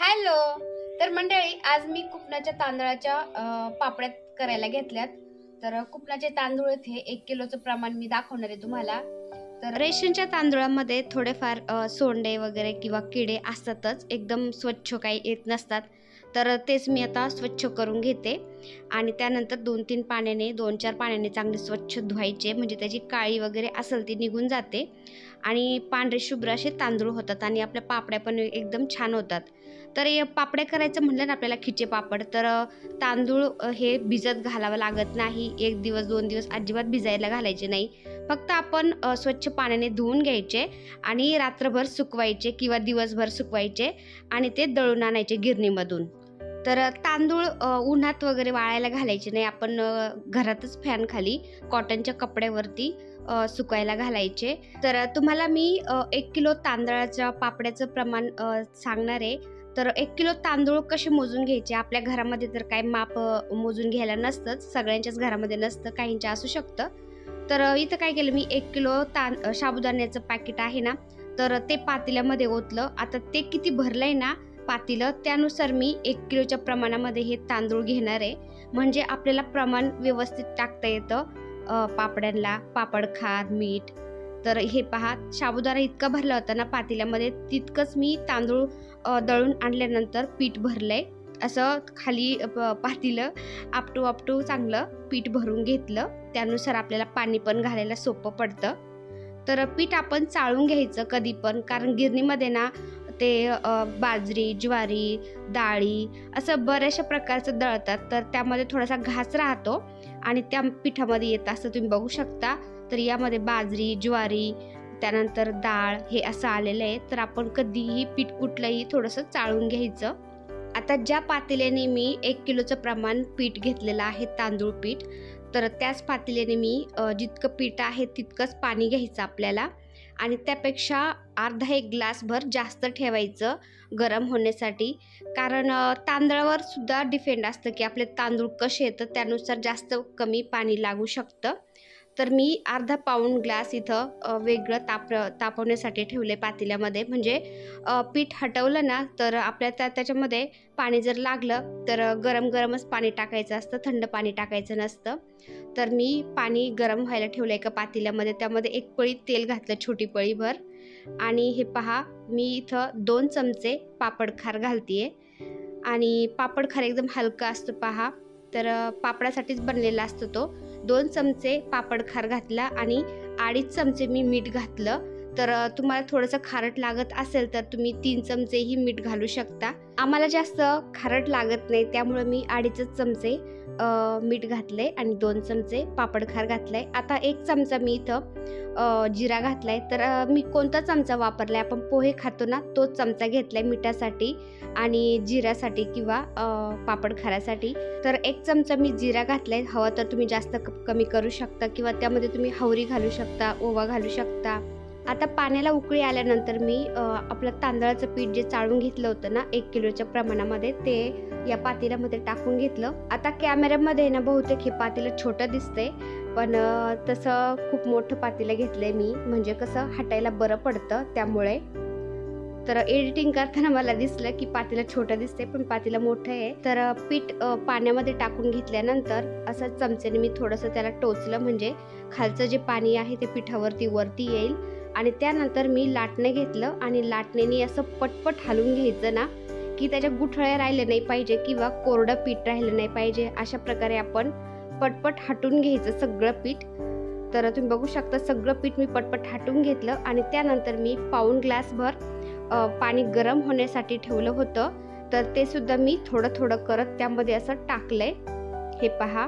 Hello. तर मंडळी आज मी कुपनाच्या तांदळाच्या पापड्यात करायला घेतल्यात. तर कुपनाचे तांदूळ हे एक किलोचं प्रमाण मी दाखवणार आहे तुम्हाला. तर रेशनच्या तांदूळामध्ये थोडेफार सोंडे वगैरे किंवा किडे असतातच. एकदम स्वच्छ काही येत नसतात. तर तेच मी आता स्वच्छ करून घेते. आणि त्यानंतर दोन तीन पाण्याने दोन चार पाण्याने चांगले स्वच्छ धुवायचे. म्हणजे त्याची काळी वगैरे असेल ती निघून जाते. आणि पांढरे शुभ्र असे तांदूळ होतात आणि आपल्या पापड्या पण एकदम छान होतात. तर हे पापड्या करायचं म्हणलं ना आपल्याला खिचे पापड तर तांदूळ हे भिजत घालावं लागत नाही. एक दिवस दोन दिवस अजिबात भिजायला घालायचे नाही. फक्त आपण स्वच्छ पाण्याने धुवून घ्यायचे आणि रात्रभर सुकवायचे किंवा दिवसभर सुकवायचे आणि ते दळून आणायचे गिरणीमधून. तर तांदूळ उन्हात वगैरे वाळायला घालायचे नाही. आपण घरातच फॅन खाली कॉटनच्या कपड्यावरती सुकायला घालायचे. तर तुम्हाला मी एक किलो तांदळाच्या पापड्याचं प्रमाण सांगणार आहे. तर एक किलो तांदूळ कसे मोजून घ्यायचे? आपल्या घरामध्ये तर काय माप मोजून घ्यायला नसतंच. सगळ्यांच्याच घरामध्ये नसतं काहींच्या असू शकतं. तर इथं काय केलं मी एक किलो तां साबुदाण्याचं पॅकेट आहे ना तर ते पातेल्यामध्ये ओतलं. आता ते किती भरलं आहे ना पातेलं त्यानुसार मी एक किलोच्या प्रमाणामध्ये हे तांदूळ घेणार आहे. म्हणजे आपल्याला प्रमाण व्यवस्थित टाकता येतं. पापड्यांना पापड खार मीठ. तर हे पहा शाबुदारा इतका भरला होता ना पातेल्यामध्ये तितकंच मी तांदूळ दळून आणल्यानंतर पीठ भरलंय. असं खाली प- पातेलं आपटू आपटू चांगलं पीठ भरून घेतलं. त्यानुसार आपल्याला पाणी पण घालायला सोपं पडतं. तर पीठ आपण चाळून घ्यायचं कधी पण कारण गिरणीमध्ये ना ते बाजरी ज्वारी डाळी असं बऱ्याचशा प्रकारचं दळतात. तर त्यामध्ये थोडासा घास राहतो आणि त्या पिठामध्ये येतं असं तुम्ही बघू शकता. तर यामध्ये बाजरी ज्वारी त्यानंतर डाळ हे असं आलेलं आहे. तर आपण कधीही पीठ कुठलंही थोडंसं चाळून घ्यायचं. आता ज्या पातेल्याने मी एक किलोचं प्रमाण पीठ घेतलेलं आहे तांदूळ पीठ तर त्याच पातेल्याने मी जितकं पीठ आहे तितकंच पाणी घ्यायचं आपल्याला. आणि त्यापेक्षा अर्धा एक ग्लासभर जास्त ठेवायचं गरम होण्यासाठी. कारण तांदळावर सुद्धा डिफेंड असतं की आपले तांदूळ कसे येतं त्यानुसार जास्त कमी पाणी लागू शकतं. तर मी अर्धा पाऊण ग्लास इथं वेगळं ताप तापवण्यासाठी ठेवले पातेल्यामध्ये. म्हणजे पीठ हटवलं ना तर आपल्या त्या त्याच्यामध्ये पाणी जर लागलं तर गरम गरमच पाणी टाकायचं असतं थंड पाणी टाकायचं नसतं. तर मी पाणी गरम व्हायला ठेवलं एका पातेल्यामध्ये. त्यामध्ये एक पळी तेल घातलं छोटी पळीभर. आणि हे पहा मी इथं दोन चमचे पापड खार आणि पापड खार एकदम हलका असतो पहा. तर पापडासाठीच बनलेला असतो तो. दोन चमचे पापड खार घातला आणि अडीच चमचे मी मीठ घातलं. तर तुम्हाला थोडंसं खारट लागत असेल तर तुम्ही तीन चमचेही मीठ घालू शकता. आम्हाला जास्त खारट लागत नाही त्यामुळे मी अडीचच चमचे मीठ घातले आणि दोन चमचे पापड खार आहे आता एक चमचा मी इथं जिरा जिरा घातलाय. तर मी कोणता चमचा वापरलाय? आपण पोहे खातो ना तोच चमचा घेतलाय मिठासाठी आणि जिऱ्यासाठी किंवा पापडखारासाठी पापड खारासाठी. तर एक चमचा मी जिरा घातलाय. हवा तर तुम्ही जास्त क- कमी करू शकता किंवा त्यामध्ये तुम्ही हवरी घालू शकता ओवा घालू शकता. आता पाण्याला उकळी आल्यानंतर मी आपलं तांदळाचं पीठ जे चाळून घेतलं होतं ना एक किलोच्या प्रमाणामध्ये ते या पातेल्यामध्ये टाकून घेतलं. आता कॅमेऱ्यामध्ये ना बहुतेक हे पातेलं छोटं दिसतंय पण तसं खूप मोठं पातेलं घेतलंय मी. म्हणजे कसं हटायला बरं पडतं त्यामुळे. तर एडिटिंग करताना मला दिसलं की पातेलं छोटं दिसतंय पण पातेलं मोठं आहे. तर पीठ पाण्यामध्ये टाकून घेतल्यानंतर असं चमच्याने मी थोडंसं त्याला टोचलं. म्हणजे खालचं जे पाणी आहे ते पिठावरती वरती येईल. आणि त्यानंतर मी लाटणं घेतलं. आणि लाटणेने असं पटपट हलवून घ्यायचं ना की त्याच्या गुठळ्या राहिल्या नाही पाहिजे किंवा कोरडं पीठ राहिलं नाही पाहिजे. अशा प्रकारे आपण पटपट हटून घ्यायचं सगळं पीठ. तर तुम्ही बघू शकता सगळं पीठ मी पटपट हटून घेतलं आणि त्यानंतर मी पाऊण ग्लासभर पाणी गरम होण्यासाठी ठेवलं होतं. तर ते सुद्धा मी थोडं थोडं करत त्यामध्ये असं टाकलंय. हे पहा.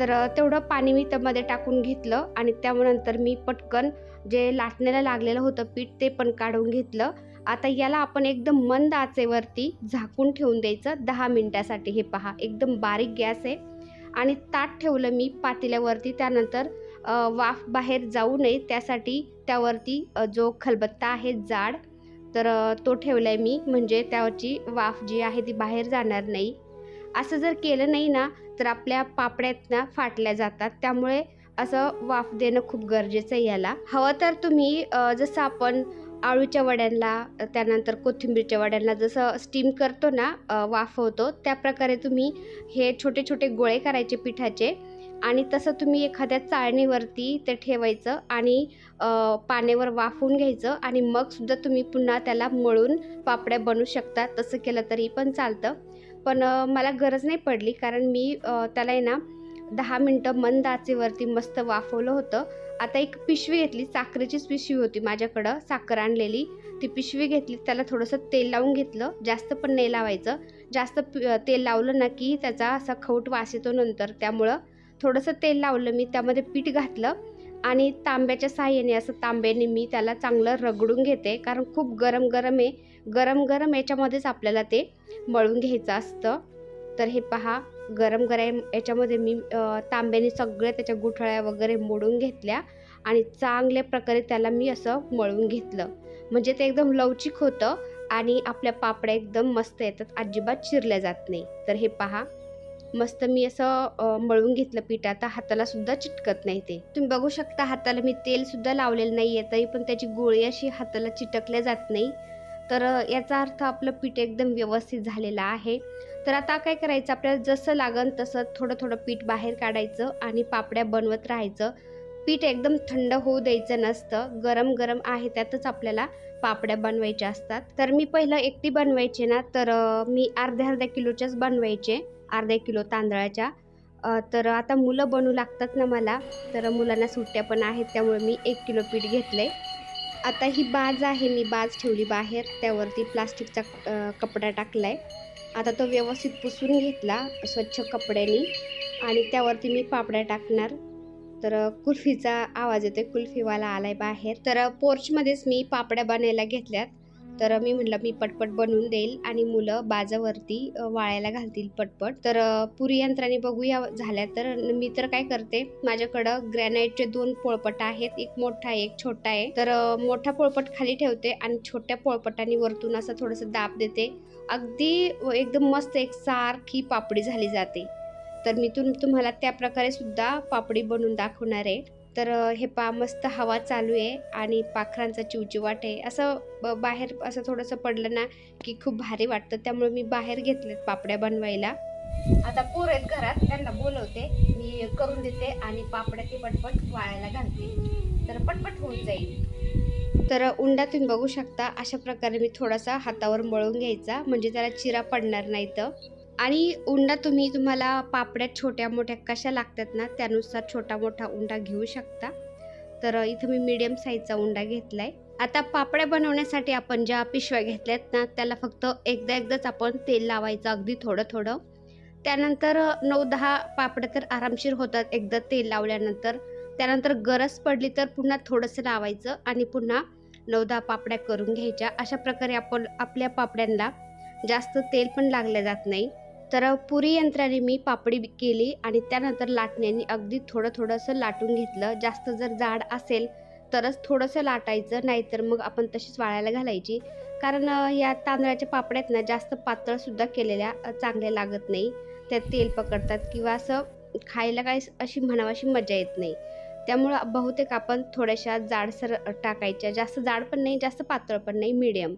तर तेवढं पाणी मी त्यामध्ये टाकून घेतलं आणि त्यानंतर मी पटकन जे लाटण्याला लागलेलं होतं पीठ ते पण काढून घेतलं. आता याला आपण एकदम मंद आचेवरती झाकून ठेवून द्यायचं. दहा मिनटासाठी हे पहा एकदम बारीक गॅस आहे. आणि ताट ठेवलं मी पातेल्यावरती. त्यानंतर वाफ बाहेर जाऊ नये. त्यासाठी त्यावरती जो खलबत्ता आहे जाड तर तो ठेवला आहे मी. म्हणजे त्यावरची वाफ जी आहे ती बाहेर जाणार नाही. असं जर केलं नाही ना तर आपल्या पापड्यातनं फाटल्या जातात. त्यामुळे असं वाफ देणं खूप गरजेचं आहे याला. हवं तर तुम्ही जसं आपण आळूच्या वड्यांना त्यानंतर कोथिंबीरच्या वड्यांना जसं स्टीम करतो ना वाफवतो त्या प्रकारे तुम्ही हे छोटे छोटे गोळे करायचे पिठाचे आणि तसं तुम्ही एखाद्या चाळणीवरती ते ठेवायचं आणि पाण्यावर वाफवून घ्यायचं आणि मग सुद्धा तुम्ही पुन्हा त्याला मळून पापड्या बनवू शकता. तसं केलं तरी पण चालतं. पण मला गरज नाही पडली कारण मी त्याला आहे ना दहा मिनटं मंद आचेवरती मस्त वाफवलं होतं. आता एक पिशवी घेतली साखरेचीच पिशवी होती माझ्याकडं. साखर आणलेली. ती पिशवी घेतली त्याला थोडंसं तेल लावून घेतलं. जास्त पण नाही लावायचं. जास्त पि- तेल लावलं ना की त्याचा असा खवट वास येतो नंतर. त्यामुळं थोडंसं तेल लावलं मी त्यामध्ये पीठ घातलं आणि तांब्याच्या साहाय्याने असं तांब्याने मी त्याला चांगलं रगडून घेते. कारण खूप गरम गरम आहे. गरम गरम याच्यामध्येच आपल्याला ते मळून घ्यायचं असतं. तर हे पहा. गरम गरम याच्यामध्ये मी तांब्याने सगळ्या त्याच्या गुठळ्या वगैरे मोडून घेतल्या आणि चांगल्या प्रकारे त्याला मी असं मळून घेतलं. म्हणजे ते एकदम लवचिक होतं आणि आपल्या पापड्या एकदम मस्त येतात अजिबात चिरल्या जात नाही. तर हे पहा मस्त मी असं मळून घेतलं पीठ. आता हाताला सुद्धा चिटकत नाही ते. तुम्ही बघू शकता हाताला मी तेल सुद्धा लावलेलं नाही आहे तरी पण त्याची गोळी अशी हाताला चिटकल्या जात नाही. तर याचा अर्थ आपलं पीठ एकदम व्यवस्थित झालेलं आहे. तर आता काय करायचं? आपल्याला जसं लागन तसं थोडं थोडं पीठ बाहेर काढायचं आणि पापड्या बनवत राहायचं. पीठ एकदम थंड होऊ द्यायचं नसतं. गरम गरम आहे त्यातच आपल्याला पापड्या बनवायच्या असतात. तर मी पहिलं एकटी बनवायचे ना तर मी अर्ध्या अर्ध्या किलोच्याच बनवायचे. अर्ध्या किलो तांदळाच्या. तर आता मुलं बनवू लागतात ना मला. तर मुलांना सुट्ट्या पण आहेत त्यामुळे मी एक किलो पीठ घेतले आता ही बाज आहे. मी बाज ठेवली बाहेर. त्यावरती प्लास्टिकचा कपडा टाकला आहे आता तो व्यवस्थित पुसून घेतला स्वच्छ कपड्याने. आणि त्यावरती मी पापड्या टाकणार. तर कुल्फीचा आवाज येतोय. कुल्फीवाला आलाय बाहेर. तर पोर्चमध्येच मी पापड्या बनायला घेतल्यात. तर मी म्हटलं मी पटपट बनवून देईल आणि मुलं बाजावरती वाळायला घालतील पटपट. तर पुरी यंत्राने बघूया झाल्या तर मी तर काय करते माझ्याकडं ग्रॅनाईटचे दोन पोळपट आहेत एक मोठा आहे एक छोटा आहे. तर मोठा पोळपट खाली ठेवते आणि छोट्या पोळपटाने वरतून असं थोडंसं दाब देते. अगदी एकदम मस्त एक सारखी पापडी झाली जाते. तर मी तुम तुम्हाला त्या प्रकारे सुद्धा पापडी बनवून दाखवणार आहे. तर हे पा मस्त हवा चालू आहे आणि पाखरांचा चिवचिवाट आहे. असं ब- बाहेर असं थोडंसं पडलं ना की खूप भारी वाटतं. त्यामुळे मी बाहेर घेतलेत पापड्या बनवायला. आता पोर आहेत घरात त्यांना बोलवते. मी करून देते आणि पापड्या ते पटपट वाळायला घालते. तर पटपट होऊन जाईल. तर उंडा तुम्ही बघू शकता. अशा प्रकारे मी थोडासा हातावर मळून घ्यायचा. म्हणजे त्याला चिरा पडणार नाही तर. आणि उंडा तुम्ही तुम्हाला पापड्या छोट्या मोठ्या कशा लागतात ना त्यानुसार छोटा मोठा उंडा घेऊ शकता. तर इथं मी मीडियम साईजचा उंडा घेतलाय. आता पापड्या बनवण्यासाठी आपण ज्या पिशव्या घेतल्यात ना त्याला फक्त एकदा एकदाच आपण तेल लावायचं अगदी थोडं थोडं त्यानंतर नऊ दहा पापड्या तर आरामशीर होतात एकदा तेल लावल्यानंतर. त्यानंतर गरज पडली तर पुन्हा थोडंसं लावायचं आणि पुन्हा नऊ दहा पापड्या करून घ्यायच्या. अशा प्रकारे आपण आपल्या पापड्यांना जास्त तेल पण लागलं जात नाही. तर पुरी यंत्राने मी पापडी केली आणि त्यानंतर लाटण्याने अगदी थोडं थोडंसं लाटून घेतलं. जास्त जर जाड असेल तरच थोडंसं लाटायचं नाहीतर मग आपण तशीच वाळायला घालायची. कारण या तांदळाच्या पापड्यात ना जास्त पातळसुद्धा केलेल्या चांगल्या लागत नाही. त्यात तेल पकडतात किंवा असं खायला काय अशी म्हणावाशी मजा येत नाही. त्यामुळं बहुतेक आपण थोड्याशा जाडसर टाकायच्या. जास्त जाड पण नाही जास्त पातळ पण नाही मीडियम.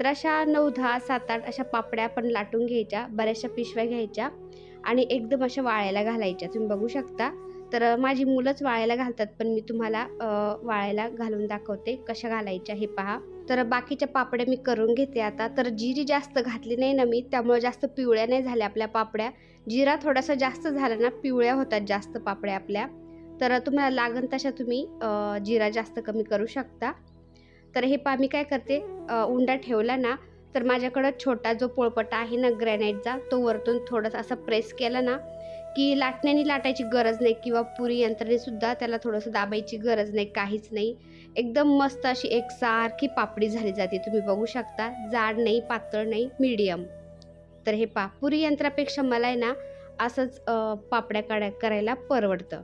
तर अशा नऊ दहा सात आठ अशा पापड्या आपण लाटून घ्यायच्या बऱ्याचशा पिशव्या घ्यायच्या आणि एकदम अशा वाळायला घालायच्या. तुम्ही बघू शकता. तर माझी मुलंच वाळायला घालतात पण मी तुम्हाला वाळायला घालून दाखवते कशा घालायच्या हे पहा. तर बाकीच्या पापड्या मी करून घेते आता. तर जिरी जास्त घातली नाही ना मी त्यामुळे जास्त पिवळ्या नाही झाल्या आपल्या पापड्या. जिरा थोडासा जास्त झाला ना पिवळ्या होतात जास्त पापड्या आपल्या. तर तुम्हाला लागन तशा तुम्ही जिरा जास्त कमी करू शकता. तर हे पा मी काय करते उंडा ठेवला ना तर माझ्याकडं छोटा जो पोळपटा आहे ना ग्रॅनाईटचा तो वरतून थोडासा असं प्रेस केला ना की लाटण्याने लाटायची गरज नाही किंवा पुरी यंत्रणेसुद्धा त्याला थोडंसं दाबायची गरज नाही काहीच नाही. एकदम मस्त अशी एकसारखी पापडी झाली जाते तुम्ही बघू शकता. जाड नाही पातळ नाही मीडियम. तर हे पा पुरी यंत्रापेक्षा मला आहे ना असंच पापड्या काढ्या करायला परवडतं.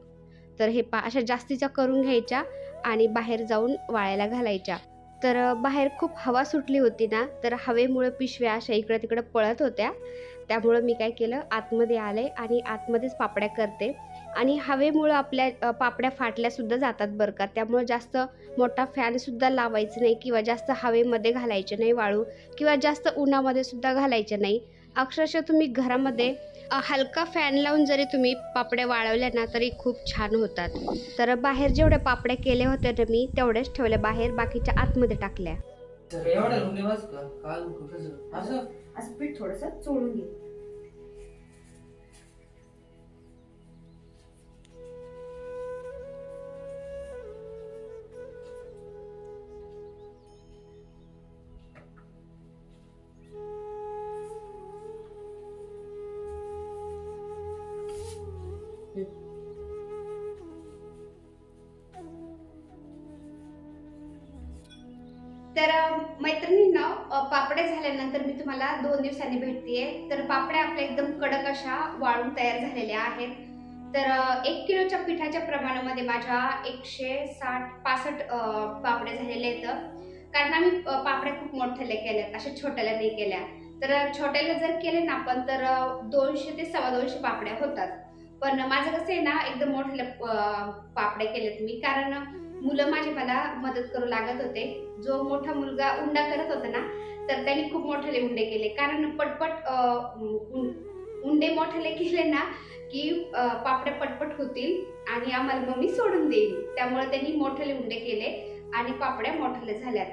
तर हे पा अशा जास्तीच्या करून घ्यायच्या आणि बाहेर जाऊन वाळायला घालायच्या. तर बाहेर खूप हवा सुटली होती ना तर हवेमुळं पिशव्या अशा इकडं तिकडं पळत होत्या. त्यामुळं मी काय केलं आतमध्ये आले आणि आतमध्येच पापड्या करते. आणि हवेमुळं आपल्या पापड्या फाटल्यासुद्धा जातात बरं का. त्यामुळं जास्त मोठा फॅनसुद्धा लावायचं नाही किंवा जास्त हवेमध्ये घालायचे नाही वाळू किंवा जास्त उन्हामध्ये सुद्धा घालायचे नाही. अक्षरशः तुम्ही घरामध्ये हलका फॅन लावून जरी तुम्ही पापड्या वाळवल्या ना तरी खूप छान होतात. तर बाहेर जेवढ्या पापड्या केल्या होत्या ना मी तेवढ्याच ठेवल्या. बाहेर बाकीच्या आतमध्ये टाकल्या. असं पीठ थोडंसं चोळून घे. पापड्या झाल्यानंतर मी तुम्हाला दोन दिवसांनी भेटतेय. तर पापड्या आपल्या एकदम कडक अशा वाळून तयार झालेल्या आहेत. तर एक किलोच्या पिठाच्या प्रमाणामध्ये माझ्या एकशे साठ पासष्ट पापड्या झालेल्या आहेत. कारण आम्ही पापड्या खूप मोठ्याल्या केल्यात अशा छोट्याला नाही केल्या. तर छोट्याला जर केले ना आपण तर दोनशे ते सव्वा दोनशे पापड्या होतात. पण माझं कसं आहे ना एकदम मोठ्याला पापड्या केल्यात मी. कारण मुलं माझे मला मदत करू लागत होते. जो मोठा मुलगा उंडा करत होता ना तर त्यांनी खूप मोठेले उंडे केले. कारण पटपट उंडे मोठेले केले ना की पापड्या पटपट होतील आणि आम्हाला मम्मी सोडून देईल. त्यामुळे त्यांनी मोठेले उंडे केले आणि पापड्या मोठ्याले झाल्यात.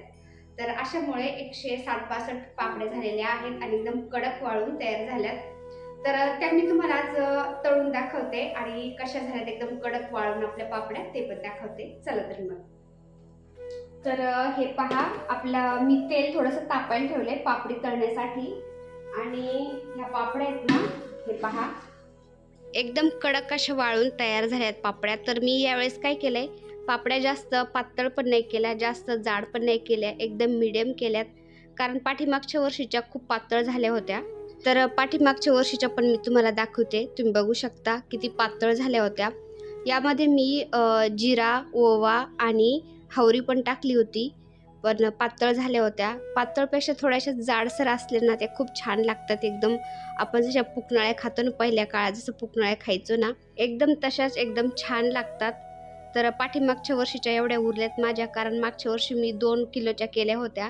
तर अशामुळे एकशे साठ पासष्ट पापड्या झालेल्या आहेत आणि एकदम कडक वाळून तयार झाल्यात. तर त्या मी तुम्हाला आज तळून दाखवते आणि कशा झाल्यात एकदम कडक वाळून आपल्या पापड्या ते पण दाखवते. चला तर मग. तर हे पहा आपलं मी तेल थोडंसं तापायला ठेवलंय पापडी तळण्यासाठी. आणि ह्या पापड्या आहेत ना हे पहा. एकदम कडक अशा वाळून तयार झाल्यात पापड्या. तर मी यावेळेस काय केलंय पापड्या जास्त पातळ पण नाही केल्या जास्त जाड पण नाही केल्या एकदम मिडियम केल्यात. कारण पाठीमागच्या वर्षीच्या खूप पातळ झाल्या होत्या. तर पाठीमागच्या वर्षीच्या पण मी तुम्हाला दाखवते. तुम्ही बघू शकता किती पातळ झाल्या होत्या. यामध्ये मी जिरा ओवा आणि हावरी पण टाकली होती. पण पातळ झाल्या होत्या. पातळपेक्षा थोड्याशा जाडसर असल्या ना त्या खूप छान लागतात एकदम. आपण जशा पुकणाळ्या खातो ना पहिल्या काळात जसं पुकणाळ्या खायचो ना एकदम तशाच एकदम छान लागतात. तर पाठीमागच्या वर्षीच्या एवढ्या उरल्यात माझ्या कारण मागच्या वर्षी मी दोन किलोच्या केल्या होत्या.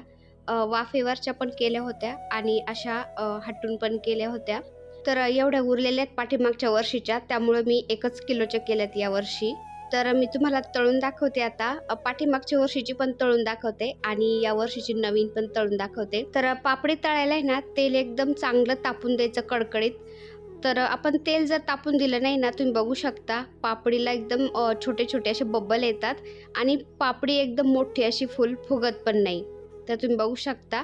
वाफेवरच्या पण केल्या होत्या आणि अशा हटून पण केल्या होत्या. तर एवढ्या उरलेल्या आहेत पाठीमागच्या वर्षीच्या त्यामुळं मी एकच किलोच्या केल्यात यावर्षी तर मी तुम्हाला तळून दाखवते आता. पाठीमागच्या वर्षीची पण तळून दाखवते आणि या वर्षीची नवीन पण तळून दाखवते. तर पापडी तळायला आहे ना तेल एकदम चांगलं तापून द्यायचं कडकडीत. तर आपण तेल जर तापून दिलं नाही ना तुम्ही बघू शकता. पापडीला एकदम छोटे छोटे असे बब्बल येतात आणि पापडी एकदम मोठी अशी फुल फुगत पण नाही. तर तुम्ही बघू शकता.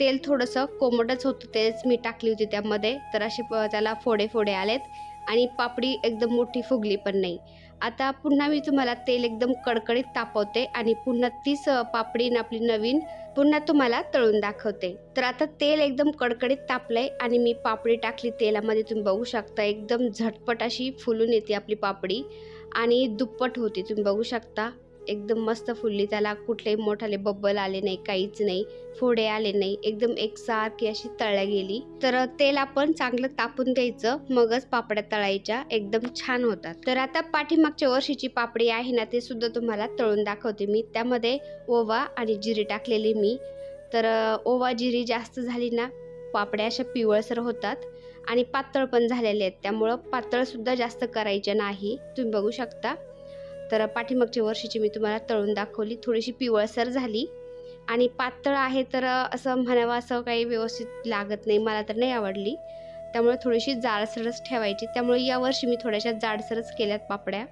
तेल थोडंसं कोमटच होतं तेच मी टाकली होती त्यामध्ये. तर असे प- त्याला फोडे फोडे आलेत. आणि पापडी एकदम मोठी फुगली पण नाही. आता पुन्हा मी तुम्हाला तेल एकदम कडकडीत तापवते आणि पुन्हा तीच पापडी आपली नवीन पुन्हा तुम्हाला तळून दाखवते. तर आता तेल एकदम कडकडीत तापलंय आणि मी पापडी टाकली. तेलामध्ये तुम्ही बघू शकता एकदम झटपट अशी फुलून येते आपली पापडी. आणि दुप्पट होती तुम्ही बघू शकता. एकदम मस्त फुलली. त्याला कुठलेही मोठाले बब्बल आले नाही काहीच नाही फोडे आले नाही. एकदम एकसारखी अशी तळल्या गेली. तर तेल आपण चांगलं तापून द्यायचं मगच पापड्या तळायच्या. एकदम छान होतात. तर आता पाठीमागच्या वर्षीची पापडी आहे ना ते सुद्धा तुम्हाला तळून दाखवते मी. त्यामध्ये ओवा आणि जिरी टाकलेली मी. तर ओवा जिरी जास्त झाली ना पापड्या अशा पिवळसर होतात. आणि पातळ पण झालेले आहेत. त्यामुळं पातळसुद्धा जास्त करायचे नाही. तुम्ही बघू शकता. तर पाठीमागच्या वर्षीची मी तुम्हाला तळून दाखवली. थोडीशी पिवळसर झाली. आणि पातळ आहे तर असं म्हणावं असं काही व्यवस्थित लागत नाही. मला तर नाही आवडली. त्यामुळे थोडीशी जाडसरच ठेवायची. त्यामुळे यावर्षी मी थोड्याशा जाडसरच केल्यात पापड्या.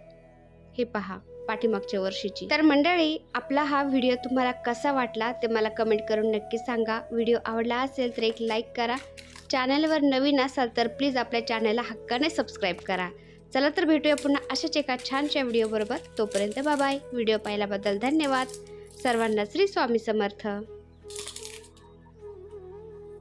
हे पहा पाठीमागच्या वर्षीची. तर मंडळी आपला हा व्हिडिओ तुम्हाला कसा वाटला ते मला कमेंट करून नक्की सांगा. व्हिडिओ आवडला असेल तर एक लाईक करा. चॅनलवर नवीन असाल तर प्लीज आपल्या चॅनलला हक्काने सबस्क्राईब करा. चला तर भेटूया पुन्हा अशाच एका छानशा व्हिडिओबरोबर. तोपर्यंत बाबाय व्हिडिओ पाहिल्याबद्दल धन्यवाद. सर्वांना श्री स्वामी समर्थ.